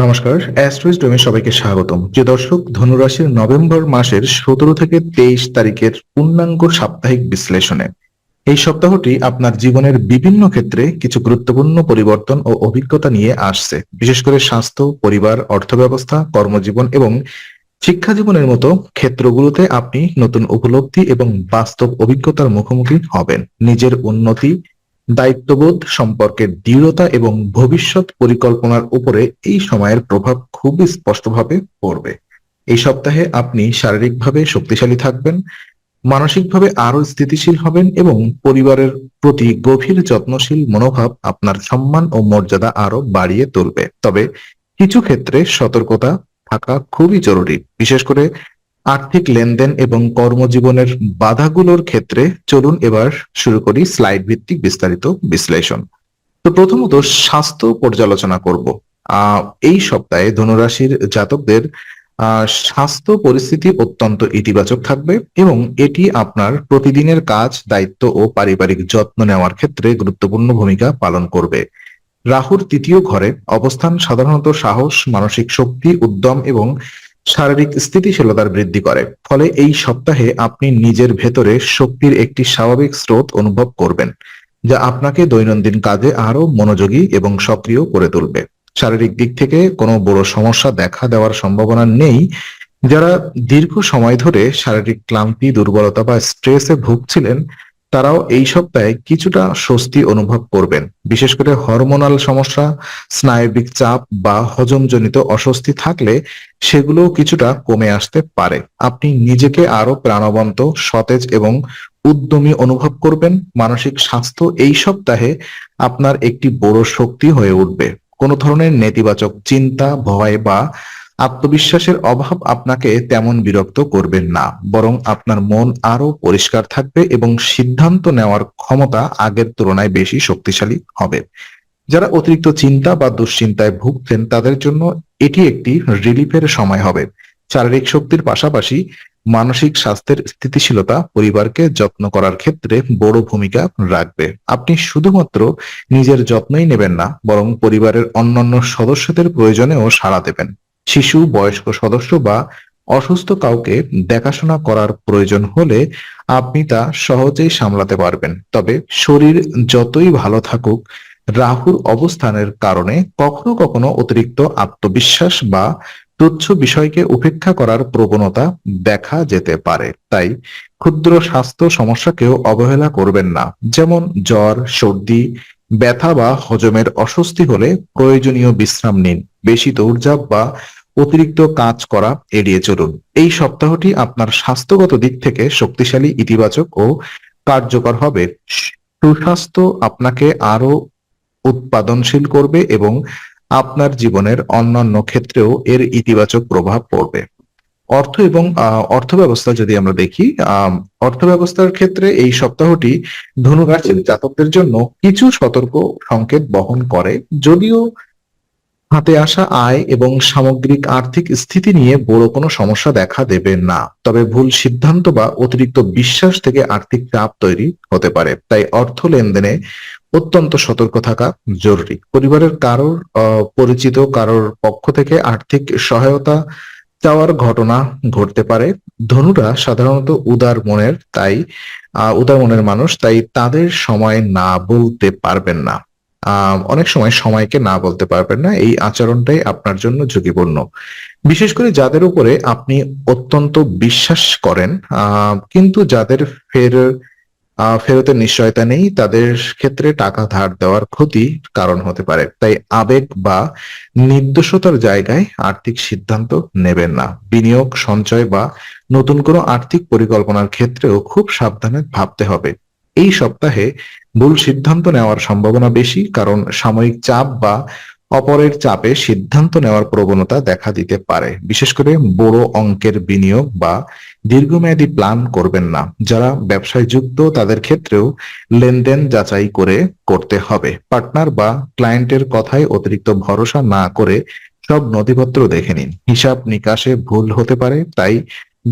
নমস্কার অ্যাস্ট্রোইজ ডোমে সবাইকে স্বাগতম। যে দর্শক, ধনুরাশির নভেম্বর মাসের সতেরো থেকে তেইশ তারিখের পূর্ণাঙ্গ সাপ্তাহিক বিশ্লেষণে। এই সপ্তাহটি আপনার জীবনের বিভিন্ন ক্ষেত্রে কিছু গুরুত্বপূর্ণ পরিবর্তন ও অভিজ্ঞতা নিয়ে আসছে। বিশেষ করে স্বাস্থ্য, পরিবার, অর্থব্যবস্থা, কর্মজীবন এবং শিক্ষা জীবনের মতো ক্ষেত্রগুলোতে আপনি নতুন উপলব্ধি এবং বাস্তব অভিজ্ঞতার মুখোমুখি হবেন। নিজের উন্নতি দায়িত্ববোধ সম্পর্কে দৃঢ়তা এবং ভবিষ্যৎ পরিকল্পনার উপরে এই সময়ের প্রভাব খুবই স্পষ্টভাবে পড়বে। এই সপ্তাহে আপনি শারীরিকভাবে শক্তিশালী থাকবেন, মানসিকভাবে আরও স্থিতিশীল হবেন এবং পরিবারের প্রতি গভীর যত্নশীল মনোভাব আপনার সম্মান ও মর্যাদা আরও বাড়িয়ে তুলবে। তবে কিছু ক্ষেত্রে সতর্কতা থাকা খুবই জরুরি, বিশেষ করে আর্থিক লেনদেন এবং কর্মজীবনের বাধাগুলোর ক্ষেত্রে চলুন এবার শুরু করি স্লাইড ভিত্তিক বিস্তারিত বিশ্লেষণ। তো প্রথমত স্বাস্থ্য পর্যালোচনা করব। এই সপ্তাহে ধনুরাশির জাতকদের স্বাস্থ্য পরিস্থিতি অত্যন্ত ইতিবাচক থাকবে এবং এটি আপনার প্রতিদিনের কাজ, দায়িত্ব ও পারিবারিক যত্ন নেওয়ার ক্ষেত্রে গুরুত্বপূর্ণ ভূমিকা পালন করবে। রাহুর তৃতীয় ঘরে অবস্থান সাধারণত সাহস, মানসিক শক্তি, উদ্যম এবং শারীরিক স্থিতিশীলতার বৃদ্ধি করে। ফলে এই সপ্তাহে আপনি নিজের ভেতরে শক্তির একটি স্বাভাবিক স্রোত অনুভব করবেন, যা আপনাকে দৈনন্দিন কাজে আরও মনোযোগী এবং সক্রিয় করে তুলবে। শারীরিক দিক থেকে কোনো বড় সমস্যা দেখা দেওয়ার সম্ভাবনা নেই। যারা দীর্ঘ সময় ধরে শারীরিক ক্লান্তি, দুর্বলতা বা স্ট্রেসে ভুগছিলেন তারাও এই সপ্তাহে কিছুটা স্বস্তি অনুভব করবেন। বিশেষ করে হরমোনাল সমস্যা, স্নায়বিক চাপ বা হজমজনিত অস্বস্তি থাকলে সেগুলো কিছুটা কমে আসতে পারে। আপনি নিজেকে আরও প্রাণবন্ত, সতেজ এবং উদ্যমী অনুভব করবেন। মানসিক স্বাস্থ্য এই সপ্তাহে আপনার একটি বড় শক্তি হয়ে উঠবে। কোনো ধরনের নেতিবাচক চিন্তা, ভয় বা আত্মবিশ্বাসের অভাব আপনাকে তেমন বিরক্ত করবেন না, বরং আপনার মন আরও পরিষ্কার থাকবে এবং সিদ্ধান্ত নেওয়ার ক্ষমতা আগের তুলনায় বেশি শক্তিশালী হবে। যারা অতিরিক্ত চিন্তা বা দুশ্চিন্তায় ভুগছেন, তাদের জন্য এটি একটি রিলিফের সময় হবে। শারীরিক শক্তির পাশাপাশি মানসিক স্বাস্থ্যের স্থিতিশীলতা পরিবারকে যত্ন করার ক্ষেত্রে বড় ভূমিকা রাখবে। আপনি শুধুমাত্র নিজের যত্নই নেবেন না, বরং পরিবারের অন্যান্য সদস্যদের প্রয়োজনেও সাড়া দেবেন। শিশু, বয়স্ক সদস্য বা অসুস্থ কাউকে দেখাশোনা করার প্রয়োজন হলে আপনি তা সহজেই সামলাতে পারবেন। তবে শরীর যতই ভালো থাকুক, রাহুর অবস্থানের কারণে কখনো কখনো অতিরিক্ত আত্মবিশ্বাস বা তুচ্ছ বিষয়কে উপেক্ষা করার প্রবণতা দেখা যেতে পারে। তাই ক্ষুদ্র স্বাস্থ্য সমস্যাকেও অবহেলা করবেন না। যেমন জ্বর, সর্দি ব্যথা বা হজমের অস্বস্তি হলে প্রয়োজনীয় বিশ্রাম নিন। বেশি দৌড়ঝাঁপ বা অতিরিক্ত কাজ করা এড়িয়ে চলুন। এই সপ্তাহটি আপনার স্বাস্থ্যগত দিক থেকে শক্তিশালী, ইতিবাচক ও কার্যকর হবে। সুস্বাস্থ্য আপনাকে আরও উৎপাদনশীল করবে এবং আপনার জীবনের অন্যান্য ক্ষেত্রেও এর ইতিবাচক প্রভাব পড়বে। অর্থ এবং অর্থ ব্যবস্থা যদি আমরা দেখি অর্থ ব্যবস্থার ক্ষেত্রে এই সপ্তাহটি ধনুরাশির জাতকদের জন্য কিছু সতর্ক সংকেত বহন করে। যদিও হাতে আসা আয় এবং সামগ্রিক আর্থিক স্থিতি নিয়ে বড় কোনো সমস্যা দেখা দেবে না। তবে ভুল সিদ্ধান্ত বা অতিরিক্ত বিশ্বাস থেকে আর্থিক চাপ তৈরি হতে পারে। তাই অর্থ লেনদেনে অত্যন্ত সতর্ক থাকা জরুরি। পরিবারের কারোর পরিচিত কারোর পক্ষ থেকে আর্থিক সহায়তা চাওয়ার ঘটনা ঘটতে পারে। ধনুরা সাধারণত উদার মনের, তাই উদার মনের মানুষ, তাই তাদের সময় না বলতে পারবেন না। অনেক সময় সময়কে না বলতে পারবেন না, এই আচরণটাই আপনার জন্য ঝুঁকিপূর্ণ। বিশেষ করে যাদের উপরে আপনি অত্যন্ত বিশ্বাস করেন কিন্তু যাদের ফের ফেরতের নিশ্চয়তা নেই। তাদের ক্ষেত্রে টাকা ধার দেওয়ার ক্ষতি কারণ হতে পারে। তাই আবেগ বা নির্দোষতার জায়গায় আর্থিক সিদ্ধান্ত নেবেন না। বিনিয়োগ, সঞ্চয় বা নতুন কোনো আর্থিক পরিকল্পনার ক্ষেত্রেও খুব সাবধানে ভাবতে হবে। এই সপ্তাহে ভুল সিদ্ধান্ত নেওয়ার সম্ভাবনা বেশি, কারণ সাময়িক চাপ বা অপরের চাপে সিদ্ধান্ত নেওয়ার প্রবণতা দেখা দিতে পারে। বিশেষ করে বড় অঙ্কের বিনিয়োগ বা দীর্ঘমেয়াদী প্ল্যান করবেন না। যারা ব্যবসায় যুক্ত, তাদের ক্ষেত্রেও লেনদেন যাচাই করে করতে হবে। পার্টনার বা ক্লায়েন্টের কথায় অতিরিক্ত ভরসা না করে সব নথিপত্র দেখে নিন। হিসাব নিকাশে ভুল হতে পারে, তাই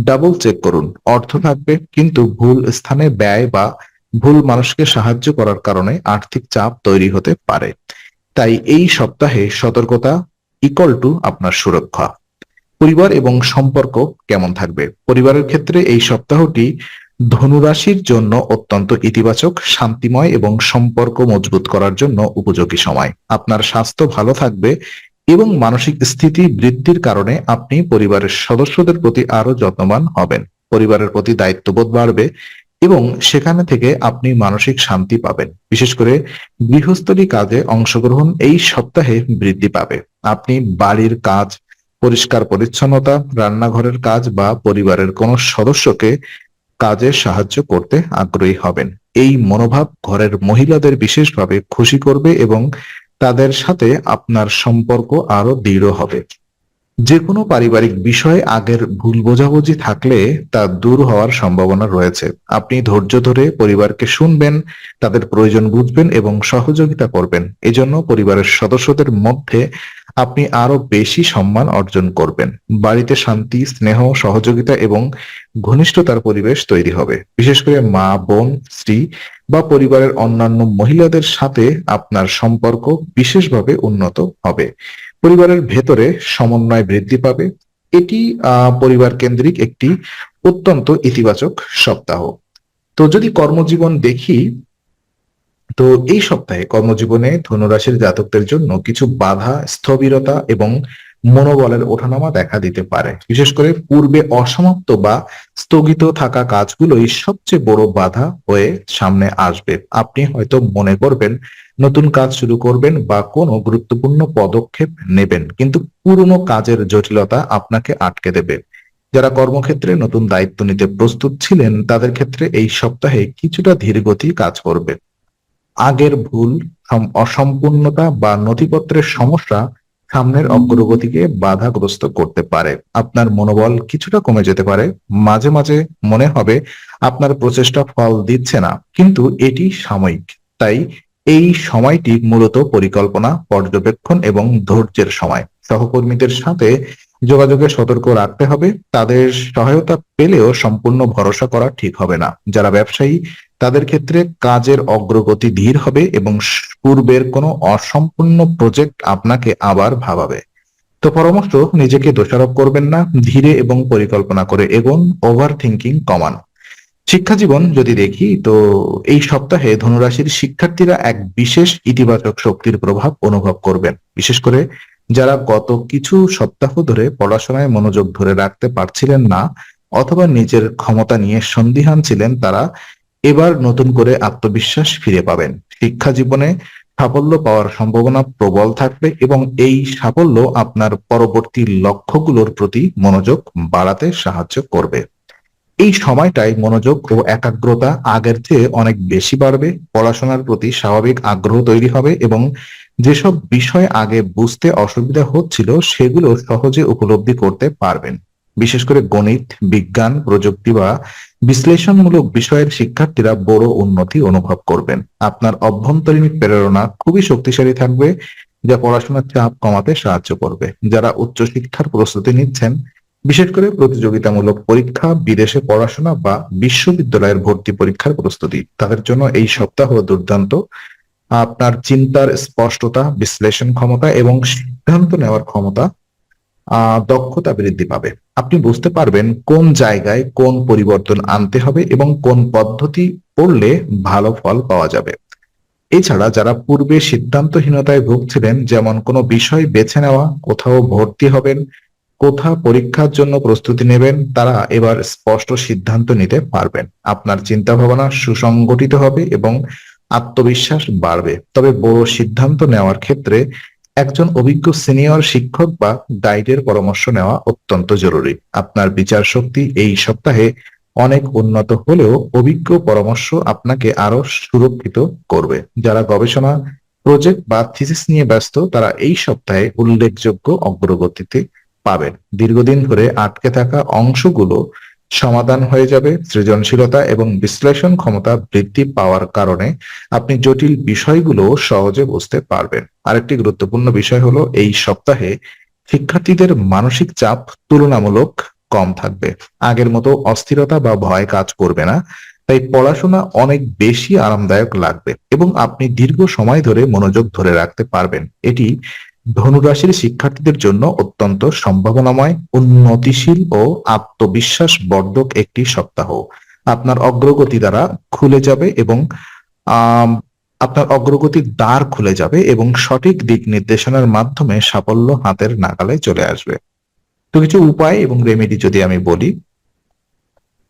ডাবল চেক করুন। অর্থ থাকবে, কিন্তু ভুল স্থানে ব্যয় বা ভুল মানুষকে সাহায্য করার কারণে আর্থিক চাপ তৈরি হতে পারে। তাই এই সপ্তাহে সতর্কতা ইকল টু আপনার সুরক্ষা। পরিবার এবং সম্পর্ক কেমন থাকবে? পরিবারের ক্ষেত্রে এই সপ্তাহটি ধনুরাশির জন্য অত্যন্ত ইতিবাচক, শান্তিময় এবং সম্পর্ক মজবুত করার জন্য উপযোগী সময়। আপনার স্বাস্থ্য ভালো থাকবে এবং মানসিক স্থিতি বৃদ্ধির কারণে আপনি পরিবারের সদস্যদের প্রতি আরও যত্নবান হবেন। পরিবারের প্রতি দায়িত্ববোধ বাড়বে এবং সেখানে থেকে আপনি মানসিক শান্তি পাবেন। বিশেষ করে গৃহস্থলী কাজে অংশগ্রহণ এই সপ্তাহে বৃদ্ধি পাবে। আপনি বাড়ির কাজ পরিষ্কার পরিচ্ছন্নতা, রান্নাঘরের কাজ বা পরিবারের কোনো সদস্যকে কাজে সাহায্য করতে আগ্রহী হবেন। এই মনোভাব ঘরের মহিলাদের বিশেষভাবে খুশি করবে এবং তাদের সাথে আপনার সম্পর্ক আরও দৃঢ় হবে। যে কোনো পারিবারিক বিষয়ে আগের ভুল বোঝাবুঝি থাকলে তা দূর হওয়ার সম্ভাবনা রয়েছে। আপনি ধৈর্য ধরে পরিবারকে শুনবেন, তাদের প্রয়োজন বুঝবেন এবং সহযোগিতা করবেন। এজন্য পরিবারের সদস্যদের মধ্যে আপনি আরও বেশি সম্মান অর্জন করবেন। বাড়িতে শান্তি, স্নেহ, সহযোগিতা এবং ঘনিষ্ঠতার পরিবেশ তৈরি হবে। বিশেষ করে মা, বোন, স্ত্রী বা পরিবারের অন্যান্য মহিলাদের সাথে আপনার সম্পর্ক বিশেষভাবে উন্নত হবে। পরিবারের ভেতরে সমন্বয় বৃদ্ধি পাবে। এটি পরিবার কেন্দ্রিক একটি অত্যন্ত ইতিবাচক সপ্তাহ। তো যদি কর্মজীবন দেখি তো এই সপ্তাহে কর্মজীবনে ধনুরাশির জাতকদের জন্য কিছু বাধা, স্থবিরতা এবং মনোবলের ওঠানামা দেখা দিতে পারে। বিশেষ করে পূর্বে অসমাপ্ত বা স্থগিত থাকা কাজগুলোই সবচেয়ে বড় বাধা হয়ে সামনে আসবে। আপনি হয়তো মনে করবেন, নতুন কাজ শুরু করবেন বা কোনো গুরুত্বপূর্ণ পদক্ষেপ নেবেন, কিন্তু পুরনো কাজের জটিলতা আপনাকে আটকে দেবে। যারা কর্মক্ষেত্রে নতুন দায়িত্ব নিতে প্রস্তুত ছিলেন, তাদের ক্ষেত্রে এই সপ্তাহে কিছুটা ধীরগতি কাজ করবে। আগের ভুল অসম্পূর্ণতা বা নথিপত্রের সমস্যা সামনের অগ্রগতিকে বাধাগ্রস্ত করতে পারে। আপনার মনোবল কিছুটা কমে যেতে পারে। মাঝে মাঝে মনে হবে আপনার প্রচেষ্টা ফল দিচ্ছে না, কিন্তু এটি সাময়িক। তাই এই সময়টি মূলত পরিকল্পনা, পর্যবেক্ষণ এবং ধৈর্যের সময়। সহকর্মীদের সাথে যোগাযোগে সতর্ক রাখতে হবে। তাদের সহায়তা পেলেও সম্পূর্ণ ভরসা করা ঠিক হবে না। যারা ব্যবসায়ী, তাদের ক্ষেত্রে কাজের অগ্রগতি ধীর হবে এবং পূর্বের কোনো অসম্পূর্ণ প্রজেক্ট আপনাকে আবার ভাবাবে। তো পরামর্শ, নিজেকে দোষারোপ করবেন না, ধীরে এবং পরিকল্পনা করে এগোন ওভার থিঙ্কিং কমান। শিক্ষা জীবন যদি দেখি, তো এই সপ্তাহে ধনুরাশির শিক্ষার্থীরা এক বিশেষ ইতিবাচক শক্তির প্রভাব অনুভব করবেন। বিশেষ করে যারা গত কিছু সপ্তাহ ধরে পড়াশোনায় মনোযোগ ধরে রাখতে পারছিলেন না অথবা নিজের ক্ষমতা নিয়ে সন্দিহান ছিলেন, তারা এবার নতুন করে আত্মবিশ্বাস ফিরে পাবেন। শিক্ষা জীবনে সাফল্য পাওয়ার সম্ভাবনা প্রবল থাকবে এবং এই সাফল্য আপনার পরবর্তী লক্ষ্যগুলোর প্রতি মনোযোগ বাড়াতে সাহায্য করবে। এই সময়টায় মনোযোগ ও একাগ্রতা আগের চেয়ে অনেক বেশি বাড়বে, পড়াশোনার প্রতি স্বাভাবিক আগ্রহ তৈরি হবে এবং যেসব বিষয় আগে বুঝতে অসুবিধা হচ্ছিল, সেগুলো সহজে উপলব্ধি করতে পারবেন। বিশেষ করে গণিত, বিজ্ঞান, প্রযুক্তি বা বিশ্লেষণমূলক বিষয়ের শিক্ষার্থীরা বড় উন্নতি অনুভব করবেন। আপনার অভ্যন্তরীণ প্রেরণা খুবই শক্তিশালী থাকবে, যা পড়াশোনার চাপ কমাতে সাহায্য করবে। যারা উচ্চশিক্ষার প্রস্তুতি নিচ্ছেন, বিশেষ করে প্রতিযোগিতামূলক পরীক্ষা, বিদেশে পড়াশোনা বা বিশ্ববিদ্যালয়ের ভর্তি পরীক্ষার প্রস্তুতি, তাদের জন্য এই সপ্তাহ দুর্দান্ত। আপনার চিন্তার স্পষ্টতা, বিশ্লেষণ ক্ষমতা এবং সিদ্ধান্ত নেওয়ার ক্ষমতা দক্ষতা বৃদ্ধি পাবে। আপনি বুঝতে পারবেন কোন জায়গায় কোন পরিবর্তন আনতে হবে এবং কোন পদ্ধতি পড়লে ভালো ফল পাওয়া যাবে। এছাড়া যারা পূর্বে সিদ্ধান্তহীনতায় ভুগছিলেন, যেমন কোনো বিষয় বেছে নেওয়া, কোথাও ভর্তি হবেন, কোথা পরীক্ষার জন্য প্রস্তুতি নেবেন, তারা এবার স্পষ্ট সিদ্ধান্ত নিতে পারবেন। আপনার চিন্তা ভাবনা সুসংগঠিত হবে এবং আত্মবিশ্বাস বাড়বে। তবে বড় সিদ্ধান্ত নেওয়ার ক্ষেত্রে একজন অভিজ্ঞ সিনিয়র শিক্ষক বা গাইডের পরামর্শ নেওয়া অত্যন্ত জরুরি। আপনার বিচার শক্তি এই সপ্তাহে অনেক উন্নত হলেও অভিজ্ঞ পরামর্শ আপনাকে আরও সুরক্ষিত করবে। যারা গবেষণা, প্রজেক্ট বা থিসিস নিয়ে ব্যস্ত, তারা এই সপ্তাহে উল্লেখযোগ্য অগ্রগতিতে পাবেন। দীর্ঘদিন ধরে আটকে থাকা অংশগুলো সমাধান হয়ে যাবে সৃজনশীলতা এবং বিশ্লেষণ ক্ষমতা বৃদ্ধি পাওয়ার কারণে আপনি জটিল বিষয়গুলো সহজে বুঝতে পারবেন। আরেকটি গুরুত্বপূর্ণ বিষয় হলো, এই সপ্তাহে শিক্ষার্থীদের মানসিক চাপ তুলনামূলক কম থাকবে। আগের মতো অস্থিরতা বা ভয় কাজ করবে না, তাই পড়াশোনা অনেক বেশি আরামদায়ক লাগবে এবং আপনি দীর্ঘ সময় ধরে মনোযোগ ধরে রাখতে পারবেন। এটি ধনুরাশির শিক্ষার্থীদের জন্য অত্যন্ত সম্ভাবনাময়, উন্নতিশীল ও আত্মবিশ্বাস বর্ধক একটি সপ্তাহ। আপনার অগ্রগতি দ্বারা খুলে যাবে এবং আপনার অগ্রগতির দ্বার খুলে যাবে এবং সঠিক দিক নির্দেশনার মাধ্যমে সাফল্য হাতের নাগালে চলে আসবে। তো কিছু উপায় এবং রেমেডি যদি আমি বলি,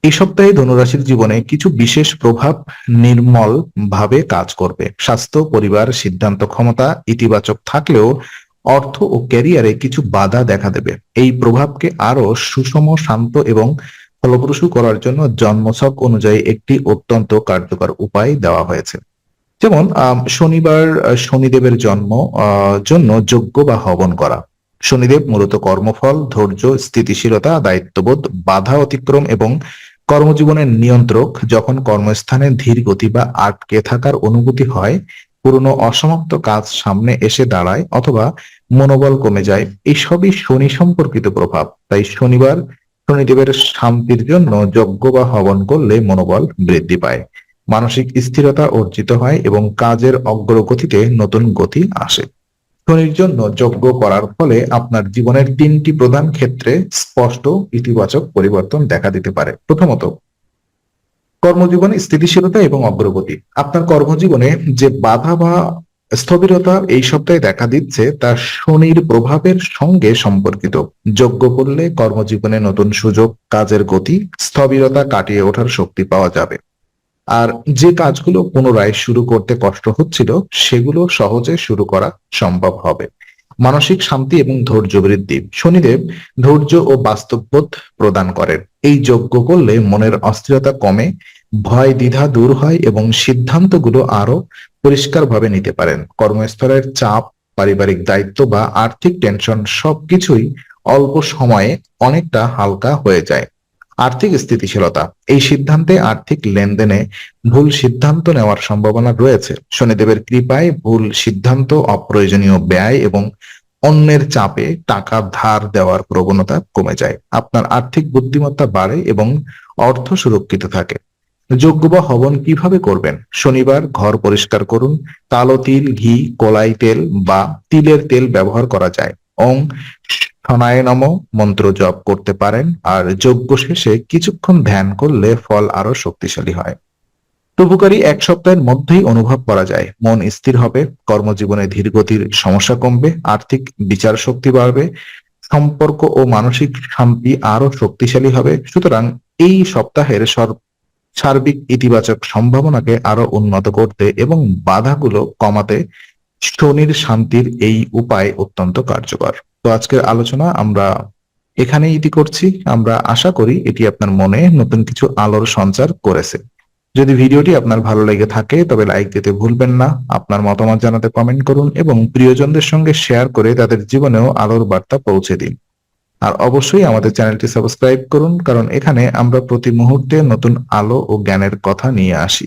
এই সপ্তাহে ধনুরাশির জীবনে কিছু বিশেষ প্রভাব নির্মল ভাবে কাজ করবে। স্বাস্থ্য, পরিবার, সিদ্ধান্ত ক্ষমতা ইতিবাচক থাকলেও অর্থ ও ক্যারিয়ারে কিছু বাধা দেখা দেবে। এই প্রভাবকে আরও সুষম, শান্ত এবং ফলপ্রসূ করার জন্য জন্মছক অনুযায়ী একটি অত্যন্ত কার্যকর উপায় দেওয়া হয়েছে। যেমন শনিবার শনিদেবের জন্ম জন্য যোগ্য বা হবন করা। শনিদেব মূলত কর্মফল, ধৈর্য, স্থিতিশীলতা, দায়িত্ববোধ, বাধা অতিক্রম এবং কর্মজীবনের নিয়ন্ত্রক। যখন কর্মস্থানে ধীর গতি বা আটকে থাকার অনুভূতি হয় পুরনো অসমাপ্ত কাজ সামনে এসে দাঁড়ায় অথবা মনোবল কমে যায়। এসবই শনি সম্পর্কিত প্রভাব। তাই শনিবার শনিদেবের শান্তির জন্য যজ্ঞ বা হবন করলে মনোবল বৃদ্ধি পায়। মানসিক স্থিরতা অর্জিত হয় এবং কাজের অগ্রগতিতে নতুন গতি আসে। শনির জন্য যজ্ঞ করার ফলে আপনার জীবনের তিনটি প্রধান ক্ষেত্রে স্পষ্ট ইতিবাচক পরিবর্তন দেখা দিতে পারে। প্রথমত কর্মজীবনে স্থিতিশীলতা এবং অগ্রগতি। আপনার কর্মজীবনে যে বাধা বা স্থবিরতা এই সপ্তাহে দেখা দিচ্ছে, তা শনির প্রভাবের সঙ্গে সম্পর্কিত। যোগ্য করলে কর্মজীবনে নতুন সুযোগ, কাজের গতি, স্থবিরতা কাটিয়ে ওঠার শক্তি পাওয়া যাবে। আর যে কাজগুলো পুনরায় শুরু করতে কষ্ট হচ্ছিল, সেগুলো সহজে শুরু করা সম্ভব হবে। মানসিক শান্তি এবং ধৈর্য বৃদ্ধি। শনিদেব ধৈর্য ও বাস্তববোধ প্রদান করেন। এই যজ্ঞ করলে মনের অস্থিরতা কমে, ভয় দ্বিধা দূর হয় এবং সিদ্ধান্তগুলো আরও পরিষ্কারভাবে নিতে পারেন। কর্মস্থলের চাপ, পারিবারিক দায়িত্ব বা আর্থিক টেনশন সবকিছুই অল্প সময়ে অনেকটা হালকা হয়ে যায়। আর্থিক স্থিতিশীলতা। এই সিদ্ধান্তে আর্থিক লেনদেনে ভুল সিদ্ধান্ত নেওয়ার সম্ভাবনা রয়েছে। শনিদেবের কৃপায় ভুল সিদ্ধান্ত, অপ্রয়োজনীয় ব্যয় এবং অন্যের চাপে টাকা ধার দেওয়ার প্রবণতা কমে যায়। আপনার আর্থিক বুদ্ধিমত্তা বাড়ে এবং অর্থ সুরক্ষিত থাকে। যোগ্য বা হবন কীভাবে করবেন? শনিবার ঘর পরিষ্কার করুন। কালো তিল, ঘি, কলাই তেল বা তিলের তেল ব্যবহার করা যায়। ওং সনায় নম, মন্ত্র জপ করতে পারেন, আর যজ্ঞ শেষে কিছুক্ষণ ধ্যান করলে ফল আরও শক্তিশালী হয়। উপকারী এক সপ্তাহের মধ্যেই অনুভব করা যায়, মন স্থির হবে, কর্মজীবনে ধীরগতির সমস্যা কমবে, আর্থিক বিচার শক্তি বাড়বে, সম্পর্ক ও মানসিক শান্তি আরও শক্তিশালী হবে। সুতরাং এই সপ্তাহের সর- সার্বিক ইতিবাচক সম্ভাবনাকে আরও উন্নত করতে এবং বাধাগুলো কমাতে শনির শান্তির এই উপায় অত্যন্ত কার্যকর। তো আজকের আলোচনা আমরা এখানেই ইতি করছি। আমরা আশা করি এটি আপনার মনে নতুন কিছু আলোর সঞ্চার করেছে। যদি ভিডিওটি আপনার ভালো লেগে থাকে, তবে লাইক দিতে ভুলবেন না। আপনার মতামত জানাতে কমেন্ট করুন এবং প্রিয়জনদের সঙ্গে শেয়ার করে তাদের জীবনেও আলোর বার্তা পৌঁছে দিন। আর অবশ্যই আমাদের চ্যানেলটি সাবস্ক্রাইব করুন, কারণ এখানে আমরা প্রতি মুহূর্তে নতুন আলো ও জ্ঞানের কথা নিয়ে আসি।